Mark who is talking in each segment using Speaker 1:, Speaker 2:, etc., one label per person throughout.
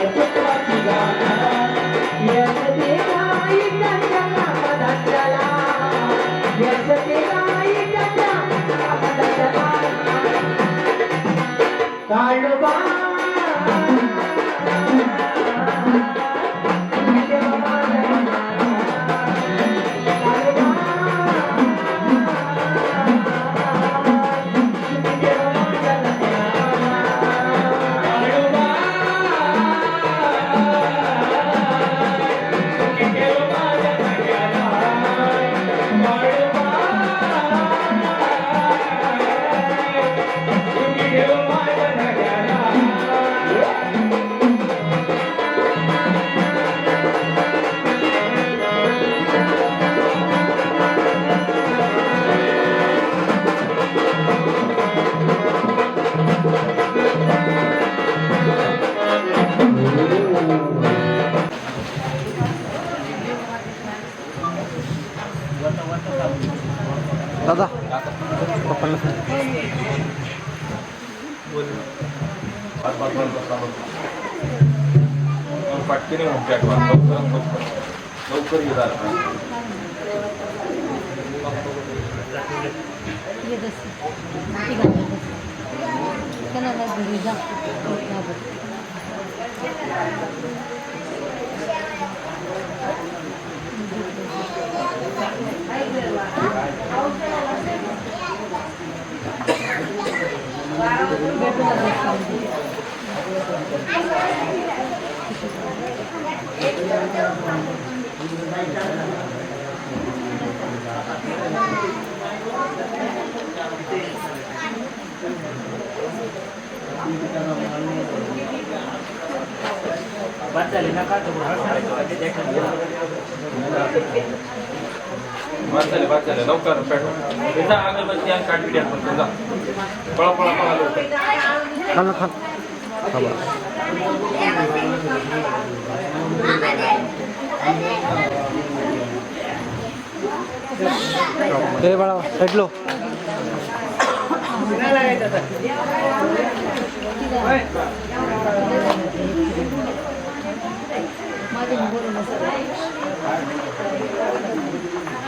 Speaker 1: Thank you.
Speaker 2: पटकीने
Speaker 3: Thank you. बच्चा लेना का तो बहुत सारे देखा
Speaker 2: बाद झाले बाद झाले लवकर पेटवा जा अगरबत्ती आणि काठविडी आपण जा पळा पळा पळा लवकर
Speaker 3: खाल खाल खावा ए बाळा हटलो माझ्या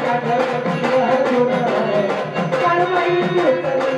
Speaker 1: I'm gonna make you.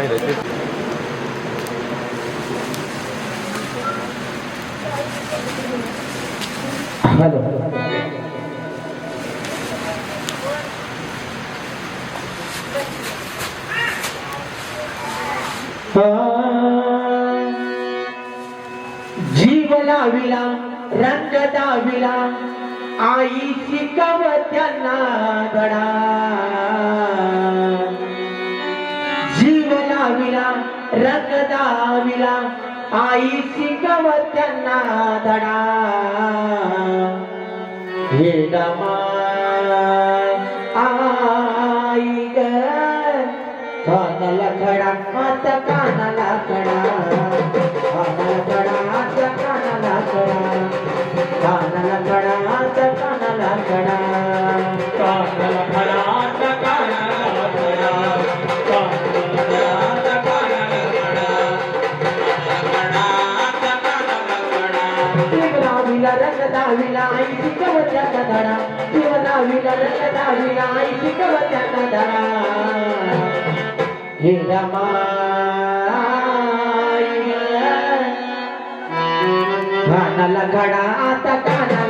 Speaker 2: सांगितलं ते
Speaker 1: हॅलो. जीव लाविला रंग दाविला आईची कवत्यांना गडा आई शिकव त्यांना धडा. हे आई ग. कानाला खडा माता ಕನ್ನಡ ಶಿವನಾವಿನ ನನ್ನದಾವಿನ ಐತಿಕವ ಕನ್ನಡ ಹೇಳಮ್ಮ ಕಣಲ ಕಣ ಆತ ಕಣಲ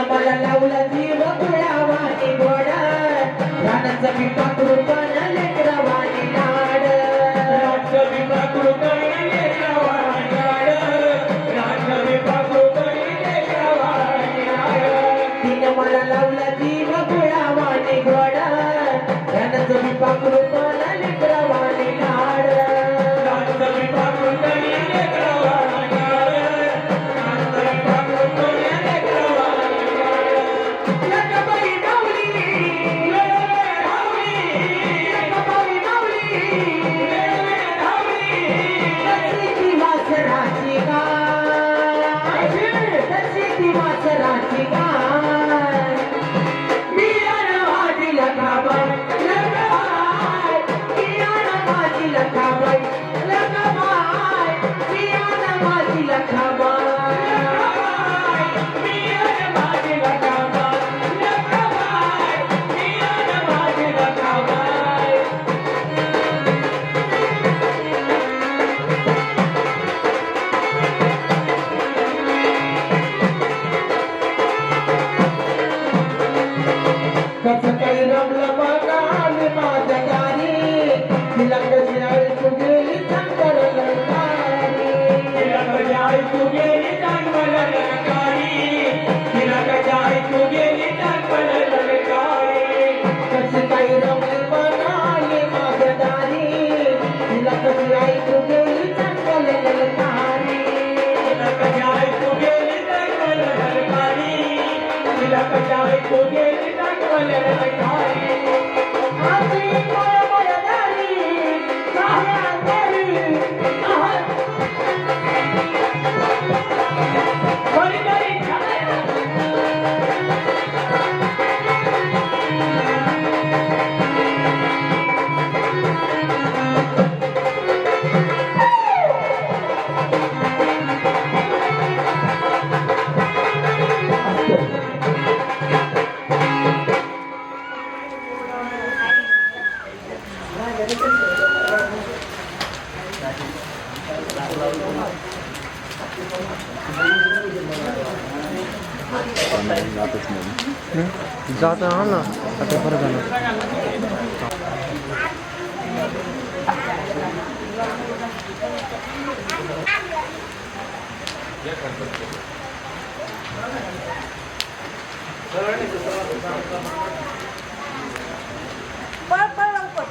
Speaker 1: कमला लावला जीव कुळावानी गोडा रानाचा मी पाकडूपण लेकरावानी लाड.
Speaker 4: रानाचा मी पाकडूपण लेकरावानी लाड. रानाचा मी पाकडूपण लेकरावानी लाड.
Speaker 1: तिने मला लावला जीव कुळावानी गोडा रानाचा मी पाकडू I'm
Speaker 3: जाता है ना अटे पर जाना
Speaker 2: पर
Speaker 4: पर लंकोट